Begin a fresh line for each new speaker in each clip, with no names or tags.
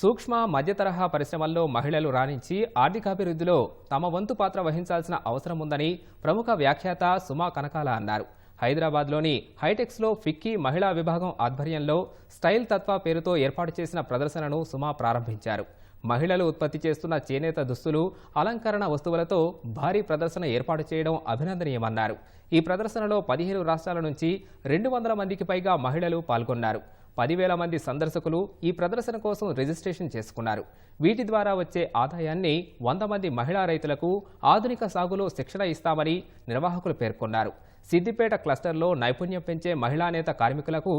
సూక్ష్మ మధ్యతరహా పరిశ్రమల్లో మహిళలు రాణించి ఆర్థికాభివృద్ధిలో తమ వంతు పాత్ర వహించాల్సిన అవసరం ఉందని ప్రముఖ వ్యాఖ్యాత సుమా కనకాల అన్నారు. హైదరాబాద్లోని హైటెక్స్లో ఫిక్కీ మహిళా విభాగం ఆధ్వర్యంలో స్టైల్ తత్వ పేరుతో ఏర్పాటు చేసిన ప్రదర్శనను సుమా ప్రారంభించారు. మహిళలు ఉత్పత్తి చేస్తున్న చేనేత దుస్తులు అలంకరణ వస్తువులతో భారీ ప్రదర్శన ఏర్పాటు చేయడం అభినందనీయమన్నారు. ఈ ప్రదర్శనలో పదిహేను రాష్ట్రాల నుంచి రెండు వందల మందికి పైగా మహిళలు పాల్గొన్నారు. పదివేల మంది సందర్శకులు ఈ ప్రదర్శన కోసం రిజిస్ట్రేషన్ చేసుకున్నారు. వీటి ద్వారా వచ్చే ఆదాయాన్ని వంద మంది మహిళా రైతులకు ఆధునిక సాగులో శిక్షణ ఇస్తామని నిర్వాహకులు పేర్కొన్నారు. సిద్దిపేట క్లస్టర్లో నైపుణ్యం పెంచే మహిళా నేత కార్మికులకు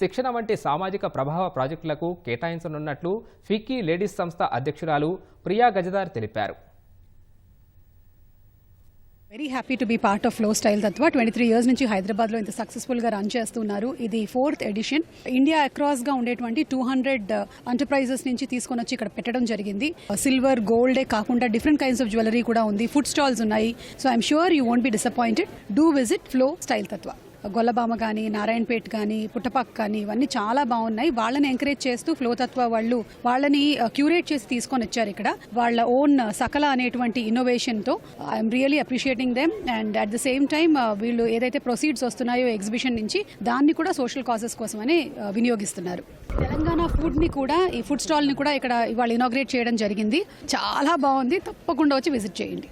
శిక్షణ వంటి సామాజిక ప్రభావ ప్రాజెక్టులకు కేటాయించనున్నట్లు ఫిక్కీ లేడీస్ సంస్థ అధ్యక్షురాలు ప్రియా గజదార్ తెలిపారు.
Very happy to be part of Flow Style Tattva. Twenty three years నుంచి హైదరాబాద్లో ఇంత సక్సెస్ఫుల్గా రన్ చేస్తున్నారు. ఇది ఫోర్త్ ఎడిషన్. ఇండియా అక్రాస్గా ఉండేటువంటి టూ హండ్రెడ్ ఎంటర్ప్రైజెస్ నుంచి తీసుకొని వచ్చి ఇక్కడ పెట్టడం జరిగింది. Uh, సిల్వర్ గోల్డే కాకుండా డిఫరెంట్ కైండ్స్ ఆఫ్ జ్యువెలరీ కూడా ఉంది. ఫుడ్ స్టాల్స్ ఉన్నాయి. So I'm sure you won't be disappointed do visit Flow Style Tattva Gollabhama కానీ నారాయణపేట్ కానీ పుట్టపాక్ కానీ ఇవన్నీ చాలా బాగున్నాయి. వాళ్ళని ఎంకరేజ్ చేస్తూ ఫ్లో తత్వ వాళ్ళు వాళ్ళని uh, క్యూరేట్ చేసి తీసుకొని వచ్చారు ఇక్కడ. వాళ్ళ ఓన్ uh, సకల అనేటువంటి ఇన్నోవేషన్తో I'm really appreciating them and at the same time వీళ్ళు ఏదైతే ప్రొసీడ్స్ వస్తున్నాయో ఎగ్జిబిషన్ నుంచి దాన్ని కూడా సోషల్ కాజెస్ కోసమని వినియోగిస్తున్నారు. తెలంగాణ ఫుడ్ని కూడా ఈ ఫుడ్ స్టాల్ని కూడా ఇక్కడ ఇవాళ ఇనాగ్రేట్ చేయడం జరిగింది. చాలా బాగుంది. తప్పకుండా వచ్చి విజిట్ చేయండి.